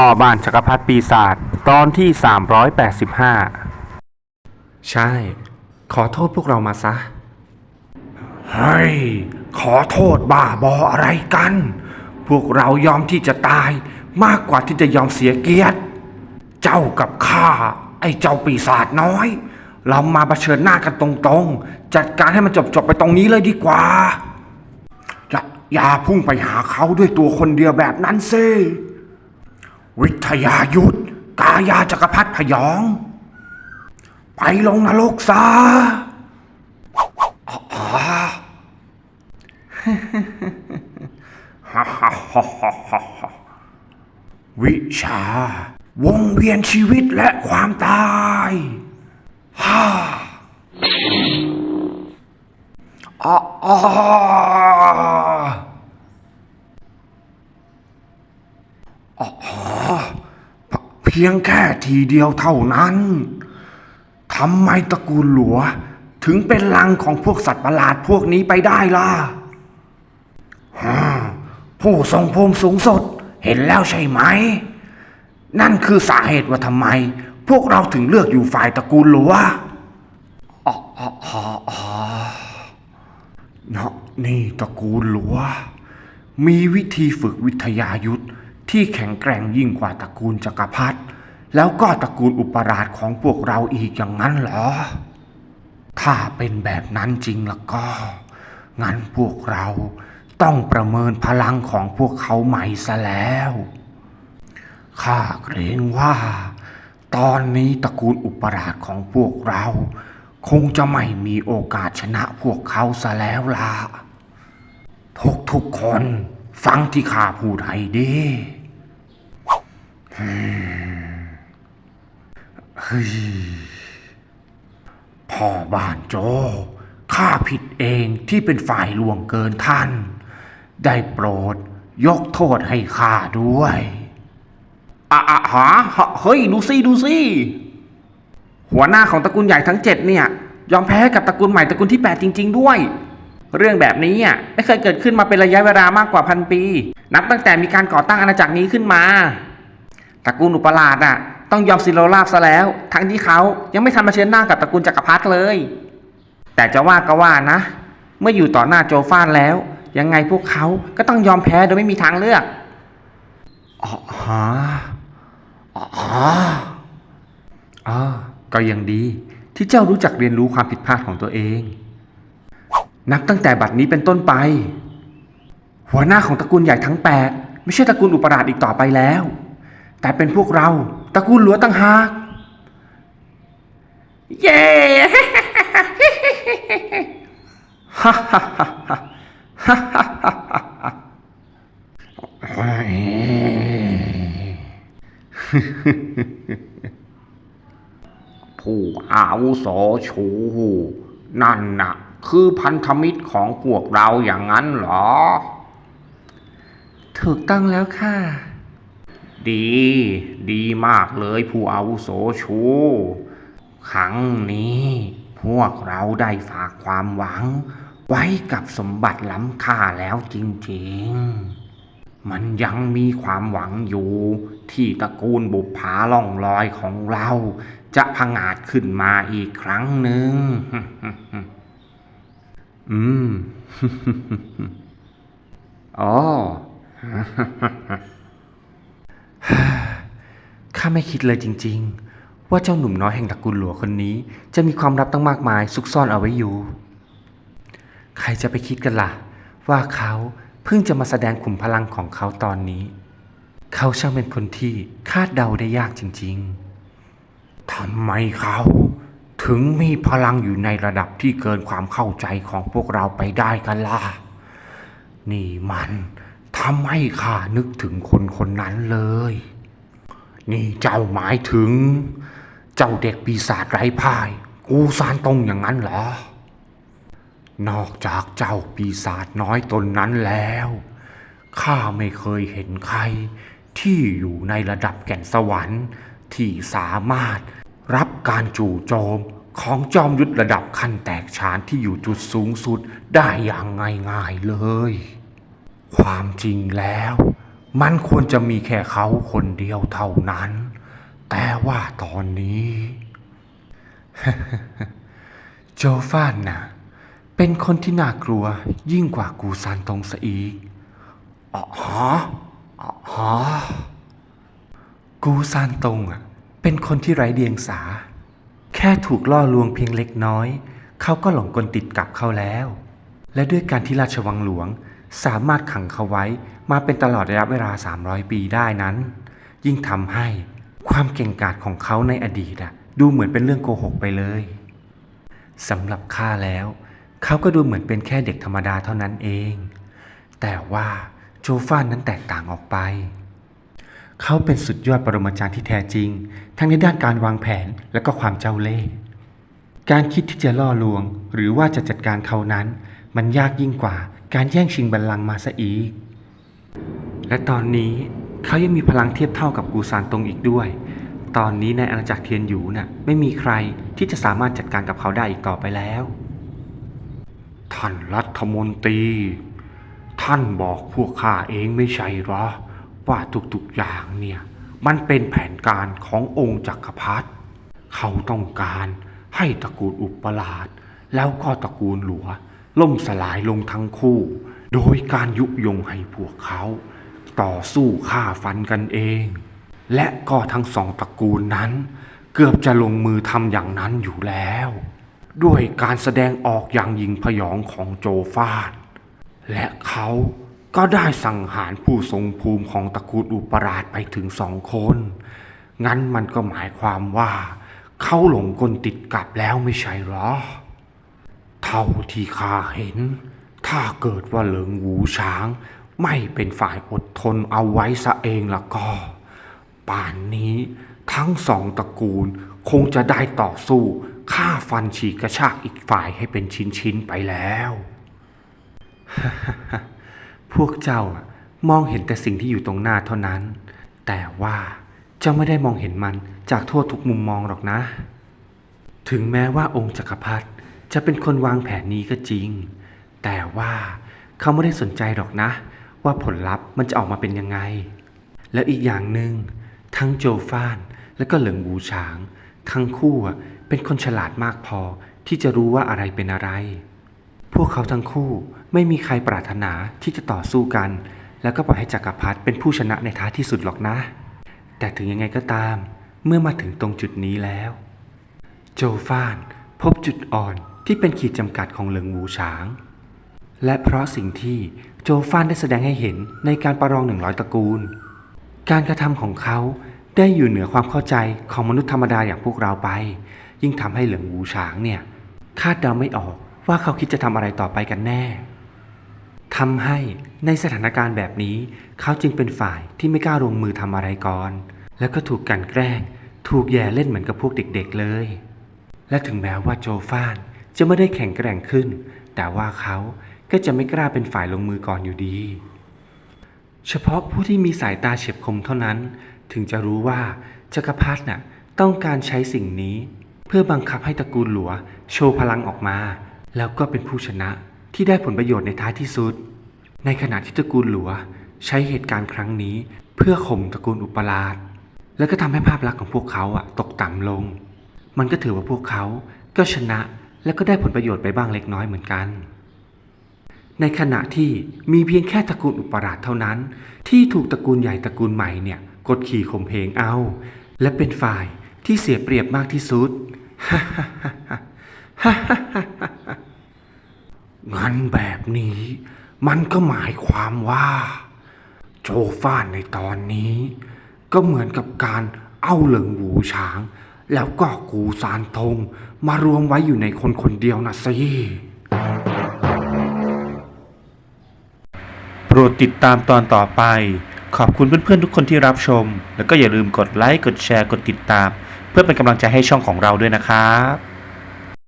พ่อบ้านจักรพรรดิปีศาจตอนที่ 385 ใช่ ขอโทษพวกเรามาซะ เฮ้ย ขอโทษบ้าบออะไรกัน พวกเรายอมที่จะตายมากกว่าที่จะยอมเสียเกียรติ เจ้ากับข้า ไอ้เจ้าปีศาจน้อย เรามาเผชิญหน้ากันตรงๆ จัดการให้มันจบๆไปตรงนี้เลยดีกว่าอย่าอย่าพุ่งไปหาเขาด้วยตัวคนเดียวแบบนั้นสิ วิทยายุทธกายาจักรพรรดิพยอง ไปลงนรกซะวิชา วงเวียนชีวิตและความตายฮ่าอ้อาอ๋อ พีเพียงแค่ทีเดียวเท่านั้นทำไมตระกูลหลัว ถึงเป็นลังของพวกสัตว์ประหลาดพวกนี้ไปได้ล่ะฮ่าผู้ทรงภูมิสูงสุดเห็นแล้วใช่ไหม นั่นคือสาเหตุว่าทำไม พวกเราถึงเลือกอยู่ฝ่ายตระกูลหลัวอ๋ออ๋ออ๋อเนาะนี่ตระกูลหลัว มีวิธีฝึกวิทยายุทธ ที่แข็งแกร่งยิ่งกว่าตระกูลจักรพรรดิแล้วก็ตระกูลอุปราชของพวกเราอีกอย่างนั้นเหรอ ถ้าเป็นแบบนั้นจริงแล้วก็ งั้นพวกเราต้องประเมินพลังของพวกเขาใหม่ซะแล้ว ข้าเกรงว่า ตอนนี้ตระกูลอุปราชของพวกเรา คงจะไม่มีโอกาสชนะพวกเขาซะแล้วล่ะทุกทุกคนฟังที่ข้าพูดให้ดี เฮ้ยพ่อบ้านโจข้าผิดเองที่เป็นฝ่ายล่วงเกินท่าน ได้โปรดยกโทษให้ข้าด้วยอะอะหาเฮ้ย ดูสิดูสิหัวหน้าของตระกูลใหญ่ทั้งเจ็ดเนี่ย ยอมแพ้ให้กับตระกูลใหม่ตระกูลที่แปดจริง ๆ ด้วย เรื่องแบบนี้อะไม่เคยเกิดขึ้นมาเป็นระยะเวลามากกว่าพันปี นับตั้งแต่มีการก่อตั้งอาณาจักรนี้ขึ้นมา ตระกูลอุปราชอะ ต้องยอมสิโรราบซะแล้ว ทั้งที่เขายังไม่ทันมาเชิญหน้ากับตระกูลจักรพรรดิเลย แต่จะว่าก็ว่านะ เมื่ออยู่ต่อหน้าโจฟานแล้ว ยังไงพวกเขาก็ต้องยอมแพ้โดยไม่มีทางเลือกอ๋อฮะอ๋ออ๋อก็ยังดีที่เจ้ารู้จักเรียนรู้ความผิดพลาดของตัวเอง นับตั้งแต่บัดนี้เป็นต้นไป หัวหน้าของตระกูลใหญ่ทั้งแปดไม่ใช่ตระกูลอุปราชอีกต่อไปแล้ว แต่เป็นพวกเราตระกูลหลัวตั้งหาก เย้ฮ่าฮ่าฮ่าฮ่าฮ่าฮ่าฮ่าผู้อาวุโสชูนั่นน่ะ คือพันธมิตรของพวกเราอย่างนั้นเหรอ ถูกต้องแล้วค่ะ ดี ดีมากเลยผู้อาวุโสชูครั้งนี้ พวกเราได้ฝากความหวัง ไว้กับสมบัติล้ำค่าแล้วจริงๆ มันยังมีความหวังอยู่ ที่ตระกูลบุปผาล่องลอยของเรา จะพังอาจขึ้นมาอีกครั้งหนึ่ง อืม อ๋อ ข้าไม่คิดเลยจริง ๆ ว่าเจ้าหนุ่มน้อยแห่งตระกูลหลวงคนนี้ จะมีความลับตั้งมากมายซุกซ่อนเอาไว้อยู่ ใครจะไปคิดกันล่ะ ว่าเขาเพิ่งจะมาแสดงขุมพลังของเขาตอนนี้ เขาช่างเป็นคนที่คาดเดาได้ยากจริง ๆทำไมเขาถึงมีพลังอยู่ในระดับที่เกินความเข้าใจของพวกเราไปได้กันล่ะ นี่มัน ทำให้ข้านึกถึงคนคนนั้นเลย นี่เจ้าหมายถึง เจ้าเด็กปีศาจไร้พ่าย กูซานตรงอย่างนั้นเหรอ นอกจากเจ้าปีศาจน้อยตนนั้นแล้วข้าไม่เคยเห็นใครที่อยู่ในระดับแก่นสวรรค์ที่สามารถรับการจู่โจมของจอมยุทธระดับขั้นแตกฉานที่อยู่จุดสูงสุดได้อย่างง่ายๆเลย ความจริงแล้ว มันควรจะมีแค่เขาคนเดียวเท่านั้น แต่ว่าตอนนี้โจฟานนะเป็นคนที่น่ากลัวยิ่งกว่ากูซานตงซะอีกอ๋อฮะอ๋อฮะกูซานตงอะ เป็นคนที่ไร้เดียงสา แค่ถูกล่อลวงเพียงเล็กน้อย เขาก็หลงกลติดกับเขาแล้ว และด้วยการที่ราชวังหลวง สามารถขังเขาไว้มาเป็นตลอดระยะเวลา 300 ปีได้นั้น ยิ่งทำให้ความเก่งกาจของเขาในอดีตอะดูเหมือนเป็นเรื่องโกหกไปเลยสำหรับข้าแล้ว เขาก็ดูเหมือนเป็นแค่เด็กธรรมดาเท่านั้นเอง แต่ว่าโจฟานนั้นแตกต่างออกไป เขาเป็นสุดยอดปรมาจารย์ที่แท้จริง ทั้งในด้านการวางแผนและก็ความเจ้าเล่ห์การคิดที่จะล่อลวง หรือว่าจะจัดการเขานั้น มันยากยิ่งกว่า การแย่งชิงบัลลังก์มาซะอีก และตอนนี้เขายังมีพลังเทียบเท่ากับกูซานตงอีกด้วย ตอนนี้ในอาณาจักรเทียนหยูน่ะไม่มีใครที่จะสามารถจัดการกับเขาได้อีกต่อไปแล้ว ท่านรัฐมนตรี ท่านบอกพวกข้าเองไม่ใช่หรอ ว่าทุกๆอย่างเนี่ยมันเป็นแผนการขององค์จักรพรรดิเขาต้องการให้ตระกูลอุปราชแล้วก็ตระกูลหลัว ล่มสลายลงทั้งคู่ โดยการยุยงให้พวกเขา ต่อสู้ฆ่าฟันกันเอง และก็ทั้งสองตระกูลนั้น เกือบจะลงมือทำอย่างนั้นอยู่แล้ว ด้วยการแสดงออกอย่างยิงพยองของโจฟาดและเขาก็ได้สังหารผู้ทรงภูมิของตระกูลอุปราชไปถึงสองคน งั้นมันก็หมายความว่า เขาหลงกลติดกับแล้วไม่ใช่หรอ เท่าที่ข้าเห็น ถ้าเกิดว่าเหลิงหูช้าง ไม่เป็นฝ่ายอดทนเอาไว้ซะเองละก็ ป่านนี้ทั้งสองตระกูลคงจะได้ต่อสู้ฆ่าฟันฉีกกระชากอีกฝ่ายให้เป็นชิ้น ๆ ไปแล้ว พวกเจ้ามองเห็นแต่สิ่งที่อยู่ตรงหน้าเท่านั้น แต่ว่าเจ้าไม่ได้มองเห็นมันจากทั่วทุกมุมมองหรอกนะ ถึงแม้ว่าองค์จักรพรรดิ จะเป็นคนวางแผนนี้ก็จริง แต่ว่าเขาไม่ได้สนใจหรอกนะ ว่าผลลัพธ์มันจะออกมาเป็นยังไง แล้วอีกอย่างหนึ่งทั้งโจฟานและก็เหลิงบูฉาง ทั้งคู่เป็นคนฉลาดมากพอที่จะรู้ว่าอะไรเป็นอะไร พวกเขาทั้งคู่ไม่มีใครปรารถนาที่จะต่อสู้กัน แล้วก็ปล่อยให้จักรพรรดิเป็นผู้ชนะในท้ายที่สุดหรอกนะ แต่ถึงยังไงก็ตาม เมื่อมาถึงตรงจุดนี้แล้ว โจฟานพบจุดอ่อน ที่เป็นขีดจำกัดของเหลิงวูฉาง และเพราะสิ่งที่โจฟานได้แสดงให้เห็นในการประลองหนึ่งร้อยตระกูล การกระทำของเขาได้อยู่เหนือความเข้าใจของมนุษย์ธรรมดาอย่างพวกเราไป ยิ่งทำให้เหลิงวูฉางเนี่ยคาดเดาไม่ออกว่าเขาคิดจะทำอะไรต่อไปกันแน่ทำให้ในสถานการณ์แบบนี้เขาจึงเป็นฝ่ายที่ไม่กล้าลงมือทำอะไรก่อน แล้วก็ถูกกันแกล้ง ถูกแย่เล่นเหมือนกับพวกเด็กๆเลย และถึงแม้ว่าโจฟาน จะไม่ได้แข็งแกร่งขึ้น แต่ว่าเขาก็จะไม่กล้าเป็นฝ่ายลงมือก่อนอยู่ดี เฉพาะผู้ที่มีสายตาเฉียบคมเท่านั้น ถึงจะรู้ว่าจักรพรรดิน่ะต้องการใช้สิ่งนี้ เพื่อบังคับให้ตระกูลหลัวโชว์พลังออกมา แล้วก็เป็นผู้ชนะที่ได้ผลประโยชน์ในท้ายที่สุด ในขณะที่ตระกูลหลัวใช้เหตุการณ์ครั้งนี้ เพื่อข่มตระกูลอุปราช แล้วก็ทำให้ภาพลักษณ์ของพวกเขาอะตกต่ำลง มันก็ถือว่าพวกเขาก็ชนะ แล้วก็ได้ผลประโยชน์ไปบ้างเล็กน้อยเหมือนกัน ในขณะที่มีเพียงแค่ตระกูลอุปราชเท่านั้น ที่ถูกตระกูลใหญ่ตระกูลใหม่เนี่ยกดขี่ข่มเพงเอา และเป็นฝ่ายที่เสียเปรียบมากที่สุดงั้นแบบนี้ มันก็หมายความว่า โจฟ้านในตอนนี้ ก็เหมือนกับการเอาเหลิงหูช้าง แล้วก็กูซานทงมารวมไว้อยู่ในคนคนเดียวนะสิโปรดติดตามตอนต่อไป ขอบคุณเพื่อนๆทุกคนที่รับชม แล้วก็อย่าลืมกดไลค์ กดแชร์ กดติดตาม เพื่อเป็นกำลังใจให้ช่องของเราด้วยนะครับ